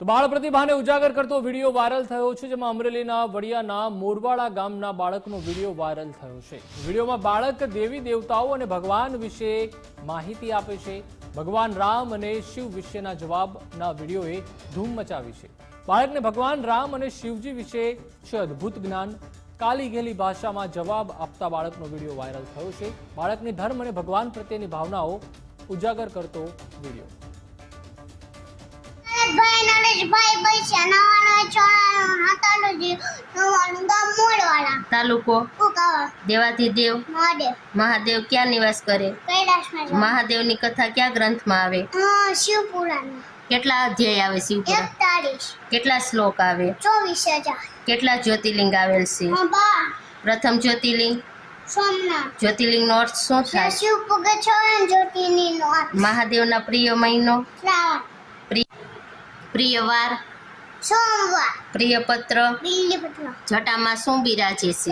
તો બાળ પ્રતિભાને ઉજાગર કરતો વીડિયો વાયરલ થયો છે, જેમાં અમરેલીના વડિયાના મોરવાડા ગામના બાળકનો વીડિયો વાયરલ થયો છે. વિડીયોમાં બાળક દેવી દેવતાઓ અને ભગવાન વિશે માહિતી આપે છે. ભગવાન રામ અને શિવ વિશેના જવાબના વિડીયોએ ધૂમ મચાવી છે. બાળકને ભગવાન રામ અને શિવજી વિશે છે અદ્ભુત જ્ઞાન. કાલી ગેલી ભાષામાં જવાબ આપતા બાળકનો વીડિયો વાયરલ થયો છે. બાળકની ધર્મ અને ભગવાન પ્રત્યેની ભાવનાઓ ઉજાગર કરતો વીડિયો. નરેશભાઈ પૈસા ગામ મોડવાળા તાલુકો? મહાદેવ. મહાદેવ ક્યાં નિવાસ કરે? કૈલાસમાં. મહાદેવની કથા કયા ગ્રંથમાં આવે? શિવપુરાણ કેટલા અધ્યાય આવે શિવપુરાણ એકતાલીસ કેટલા શ્લોક આવે? ચોવીસ હજાર. કેટલા જ્યોતિર્લિંગ આવેલ છે? પ્રથમ જ્યોતિર્લિંગ? સોમનાથ. જ્યોતિર્લિંગનો અર્થ શું થાય? શિવ છોડે જ્યોતિની નો મહાદેવના પ્રિય મહિનો? શ્રાવણ. પ્રિય પ્રિય વાર સોમવાર. પ્રિય પત્ર જટામાં શું બિરાજે છે?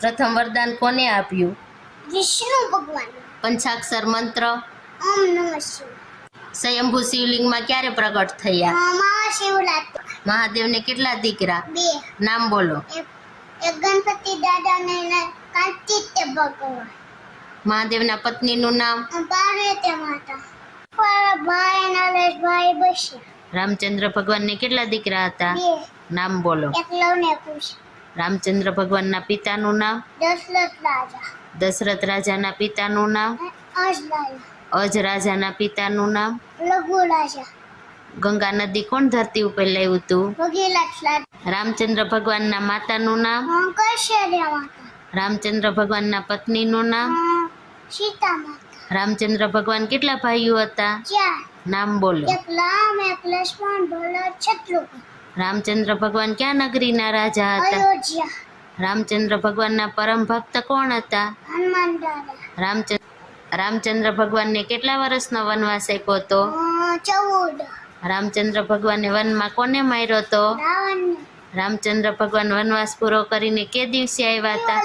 પ્રથમ વરદાન કોને આપ્યું? વિષ્ણુ ભગવાન. પંચાક્ષર મંત્ર. ઓમ નમઃ શિવ સ્વયંભૂ શિવલિંગમાં ક્યારે પ્રગટ થયા? હા, મહાશિવરાત્રી મહાદેવને કેટલા દીકરા? બે. નામ બોલો. એક ગણપતિ દાદા ને કાંતિત્ય ભગવાન. મહાદેવના પત્નીનું નામ? પાર્વતી માતા. મારા ભાઈ નરેશભાઈ બસ્યા રામચંદ્ર ભગવાનને કેટલા દીકરા હતા? નામ બોલો. એક લવને ખુશ રામચંદ્ર ભગવાનના પિતાનું નામ? દશરથ રાજા. દશરથ રાજાના પિતાનું નામ? અજ રાજાના પિતાનું નામ? લઘુ રાજા. ગંગા નદી કોણ ધરતી ઉપર લાવ્યું હતું? રામચંદ્ર ભગવાનના માતાનું નામ? રામચંદ્ર ભગવાનના પત્નીનું નામ? સીતા માતા. રામચંદ્ર ભગવાન કેટલા ભાઈઓ હતા? નામ બોલો. રામચંદ્ર ભગવાન ક્યાં નગરીના રાજા હતા? રામચંદ્ર ભગવાનના પરમ ભક્ત કોણ હતા? રામચંદ્ર રામચંદ્ર ભગવાનને કેટલા વર્ષનો વનવાસ આપ્યો હતો? રામચંદ્ર ભગવાને વનમાં કોને માર્યો હતો? રામચંદ્ર ભગવાન વનવાસ પૂરો કરીને કે દિવસે આવ્યા હતા?